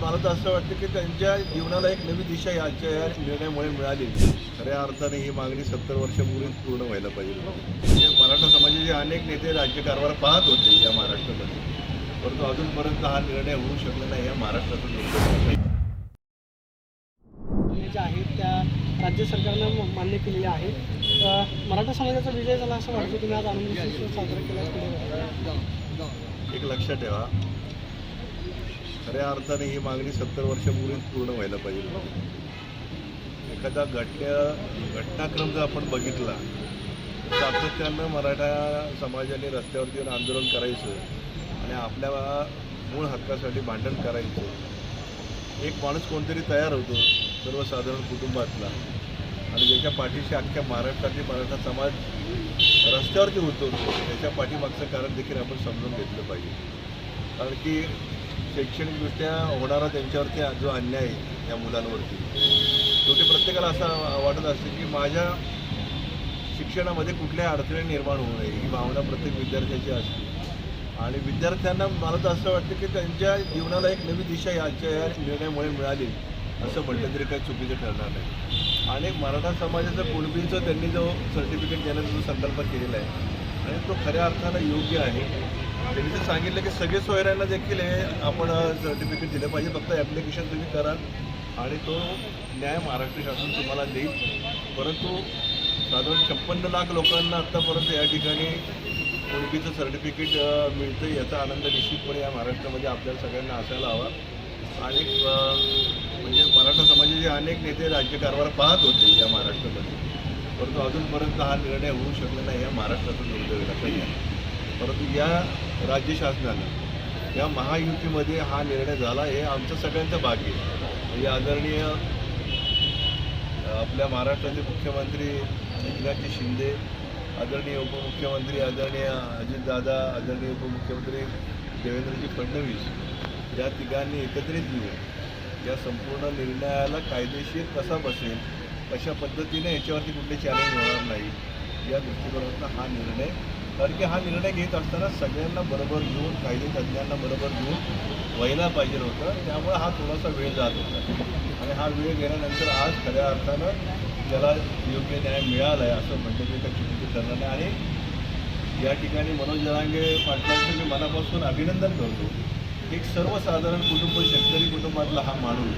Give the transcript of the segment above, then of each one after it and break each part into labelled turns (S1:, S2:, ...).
S1: मला तर असं वाटतं की त्यांच्या जीवनाला एक नवी दिशा याच्या या निर्णयामुळे मिळाली. खऱ्या अर्थाने ही मागणी सत्तर वर्षापूर्वीच पूर्ण व्हायला पाहिजे. म्हणजे मराठा समाजाचे अनेक नेते राज्यकारभार पाहत होते या महाराष्ट्रामध्ये. परंतु अजूनपर्यंत हा निर्णय होऊ शकला नाही या महाराष्ट्रातून.
S2: ज्या आहेत त्या राज्य सरकारनं मान्य केलेल्या आहेत. मराठा समाजाचा विजय झाला असं वाटतं? तुम्ही आज आनंद साजरा केला
S1: एक लक्षात ठेवा. खऱ्या अर्थाने ही मागणी सत्तर वर्षापूर्वीच पूर्ण व्हायला पाहिजे एखादा घटना घटनाक्रम जर आपण बघितला तर सातत्यानं मराठा समाजाने रस्त्यावरती येऊन आंदोलन करायचं आणि आपल्या मूळ हक्कासाठी भांडण करायचं. एक माणूस कोणतरी तयार होतो सर्वसाधारण कुटुंबातला आणि ज्याच्या पाठीशी अख्ख्या महाराष्ट्रातील मराठा समाज रस्त्यावरती होतो त्याच्या पाठीमागचं कारण देखील आपण समजून घेतलं पाहिजे. कारण की शैक्षणिकदृष्ट्या होणारा त्यांच्यावरती जो अन्याय आहे या मुलांवरती शेवटी प्रत्येकाला असं वाटत असते की माझ्या शिक्षणामध्ये कुठल्याही अडचणी निर्माण होऊ नये ही भावना प्रत्येक विद्यार्थ्याची असते. आणि विद्यार्थ्यांना मला तर असं वाटतं की त्यांच्या जीवनाला एक नवी दिशा याच्या या निर्णयामुळे मिळाली असं म्हटलं तरी काही चुकीचं ठरणार नाही. आणि मराठा समाजाचं कुणबीचं त्यांनी जो सर्टिफिकेट देण्याचा जो संकल्प केलेला आहे आणि तो खऱ्या अर्थानं योग्य आहे त्यांनी तर सांगितलं की सगळे सोयऱ्यांना देखील हे आपण सर्टिफिकेट दिलं पाहिजे. फक्त ॲप्लिकेशन तुम्ही करा आणि तो न्याय महाराष्ट्र शासन तुम्हाला देईल. परंतु साधारण छप्पन्न लाख लोकांना आत्तापर्यंत या ठिकाणी ओळखीचं सर्टिफिकेट मिळतं याचा आनंद निश्चितपणे या महाराष्ट्रामध्ये आपल्याला सगळ्यांना असायला हवा. आणि म्हणजे मराठा समाजाचे अनेक नेते राज्यकारभार पाहत होते या महाराष्ट्रामध्ये. परंतु अजूनपर्यंत हा निर्णय होऊ शकला नाही या महाराष्ट्रातून दुर्दैव लक्षात घ्या परंतु या राज्य शासनानं या महायुतीमध्ये हा निर्णय झाला हे आमचं सगळ्यांचं भाग्य आहे. म्हणजे आदरणीय आपल्या महाराष्ट्राचे मुख्यमंत्री एकनाथजी शिंदे आदरणीय उपमुख्यमंत्री आदरणीय अजितदादा आदरणीय उपमुख्यमंत्री देवेंद्रजी फडणवीस या तिघांनी एकत्रित येऊन या संपूर्ण निर्णयाला कायदेशीर कसा बसेल अशा पद्धतीने याच्यावरती कुठले चॅलेंज होणार नाही या दृष्टिकोनातून हा निर्णय कारण की हा निर्णय घेत असताना सगळ्यांना बरोबर घेऊन कायदे तज्ज्ञांना बरोबर घेऊन व्हायला पाहिजे होतं. त्यामुळे हा थोडासा वेळ जात होता. आणि हा वेळ गेल्यानंतर आज खऱ्या अर्थानं त्याला योग्य न्याय मिळाला आहे असं म्हणजे की काही चुकीचं नाही आणि या ठिकाणी मनोज जरांगे पाटलांचं मी मनापासून अभिनंदन करतो. एक सर्वसाधारण कुटुंब शेतकरी कुटुंबातला हा माणूस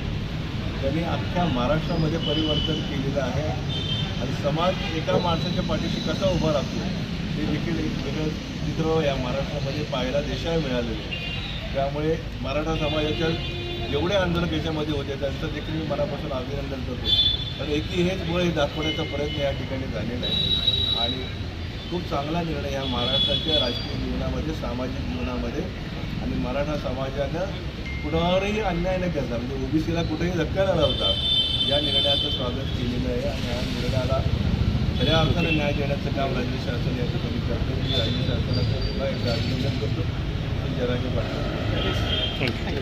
S1: त्यांनी अख्ख्या महाराष्ट्रामध्ये परिवर्तन केलेलं आहे. आणि समाज एका माणसाच्या पाठीशी कसा उभा राहतो? हे देखील एक वेगळं चित्र या महाराष्ट्रामध्ये पाहायला देशाला मिळालेलं आहे. त्यामुळे मराठा समाजाच्या जेवढे आंदोलक याच्यामध्ये होते त्यांचं देखील मी मनापासून अभिनंदन करतो. पण एकी हेच मुळे दाखवण्याचा प्रयत्न या ठिकाणी झालेला आहे. आणि खूप चांगला निर्णय हा महाराष्ट्राच्या राजकीय जीवनामध्ये सामाजिक जीवनामध्ये आणि मराठा समाजानं कुणावरही अन्याय न करता म्हणजे ओबीसीला कुठेही धक्का न लावता या निर्णयाचं स्वागत केलेलं आहे आणि या निर्णयाला खऱ्या अर्थानं न्याय देण्याचं काम राज्य शासन या ठिकाणी करतं मी राज्य शासनाचं